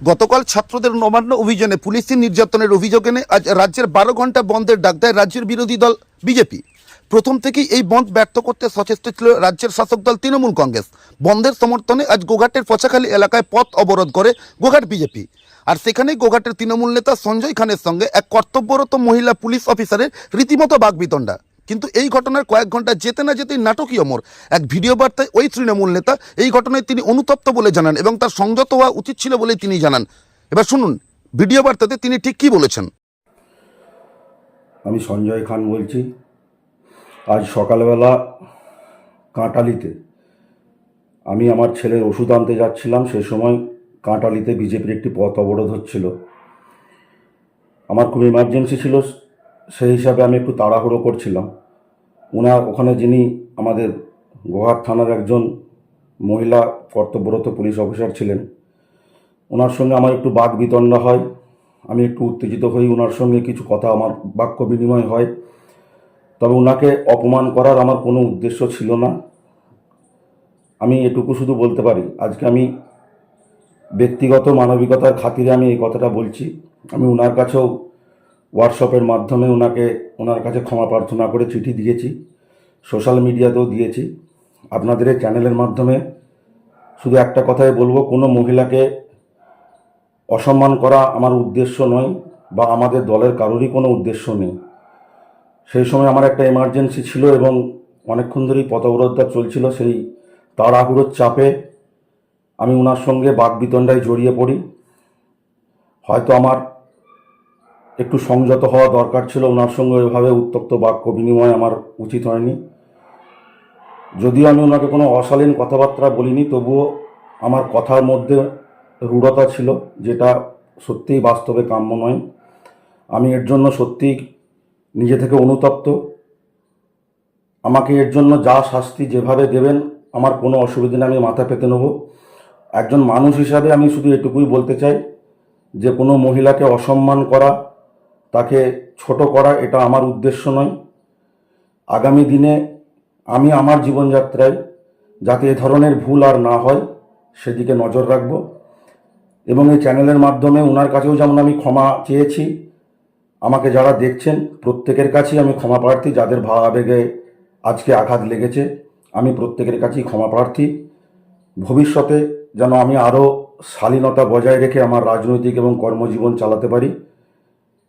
গতকাল ছাত্রদের নবান্ন অভিযানে পুলিশি নির্যাতনের অভিযোগ এনে আজ রাজ্যের বারো ঘণ্টা বন্ধের ডাক দেয় রাজ্যের বিরোধী দল বিজেপি। প্রথম থেকেই এই বন্ধ ব্যর্থ করতে সচেষ্ট ছিল রাজ্যের শাসক দল তৃণমূল কংগ্রেস। বন্ধের সমর্থনে আজ গোঘাটের পচাখালী এলাকায় পথ অবরোধ করে গোঘাট বিজেপি। আর সেখানেই গোঘাটের তৃণমূল নেতা সঞ্জয় খানের সঙ্গে এক কর্তব্যরত মহিলা পুলিশ অফিসারের রীতিমতো বাগবিতণ্ডা। কিন্তু এই ঘটনার কয়েক ঘণ্টা যেতে না যেতেই নাটকীয় মোড়। এক ভিডিও বার্তায় ওই তৃণমূল নেতা এই ঘটনায় তিনি অনুতপ্ত বলে জানান এবং তার সংযত হওয়া উচিত ছিল বলেই তিনি জানান। এবার শুনুন, ভিডিও বার্তাতে তিনি ঠিক কী বলেছেন। আমি সঞ্জয় খান বলছি। আজ সকালবেলা কাঁটালিতে আমি আমার ছেলের ওষুধ আনতে যাচ্ছিলাম। সে সময় কাঁটালিতে বিজেপির একটি পথ অবরোধ হচ্ছিল। আমার খুব ইমার্জেন্সি ছিল। সেই হিসাবে আমি একটু তাড়াহুড়ো করছিলাম। ওনার ওখানে যিনি আমাদের গোহার থানার একজন মহিলা কর্তব্যরত পুলিশ অফিসার ছিলেন ওনার সঙ্গে আমার একটু বাক বিতণ্ডা হয়। আমি একটু উত্তেজিত হই ওনার সঙ্গে কিছু কথা আমার বাক্য বিনিময় হয়। তবে ওনাকে অপমান করার আমার কোনো উদ্দেশ্য ছিল না। আমি এটুকু শুধু বলতে পারি, আজকে আমি ব্যক্তিগত মানবিকতার খাতিরে আমি এই কথাটা বলছি। আমি ওনার কাছেও হোয়াটসঅ্যাপের মাধ্যমে ওনাকে ওনার কাছে ক্ষমা প্রার্থনা করে চিঠি দিয়েছি সোশ্যাল মিডিয়াতেও দিয়েছি। আপনাদের এই চ্যানেলের মাধ্যমে শুধু একটা কথাই বলব, কোনো মহিলাকে অসম্মান করা আমার উদ্দেশ্য নয় বা আমাদের দলের কারোরই কোনো উদ্দেশ্য নেই। সেই সময় আমার একটা এমার্জেন্সি ছিল এবং অনেকক্ষণ ধরেই পথ অবরোধটা চলছিল, সেই তাড়াহুড়োর চাপে আমি ওনার সঙ্গে বাগবিতণ্ডায় জড়িয়ে পড়ি। হয়তো আমার একটু সংযত হওয়া দরকার ছিল। ওনার সঙ্গে ওইভাবে উত্তপ্ত বাক্য বিনিময় আমার উচিত হয়নি। যদিও আমি ওনাকে কোনো অশালীন কথাবার্তা বলিনি, তবুও আমার কথার মধ্যে রূঢ়তা ছিল, যেটা সত্যিই বাস্তবে কাম্য নয়। আমি এর জন্য সত্যিই নিজে থেকে অনুতপ্ত। আমাকে এর জন্য যা শাস্তি যেভাবে দেবেন, আমার কোনো অসুবিধা আমি মাথা পেতে নেব। একজন মানুষ হিসাবে আমি শুধু এটুকুই বলতে চাই যে, কোনো মহিলাকে অসম্মান করা তাকে ছোট করা এটা আমার উদ্দেশ্য নয়। আগামী দিনে আমি আমার জীবনযাত্রায় যাতে এ ধরনের ভুল আর না হয়, সেদিকে নজর রাখব এবং এই চ্যানেলের মাধ্যমে ওনার কাছেও যেমন আমি ক্ষমা চেয়েছি, আমাকে যারা দেখছেন, প্রত্যেকের কাছেই আমি ক্ষমা প্রার্থী, যাদের ভাব আবেগে আজকে আঘাত লেগেছে, আমি প্রত্যেকের কাছেই ক্ষমা প্রার্থী। ভবিষ্যতে যেন আমি আরও শালীনতা বজায় রেখে আমার রাজনৈতিক এবং কর্মজীবন চালাতে পারি।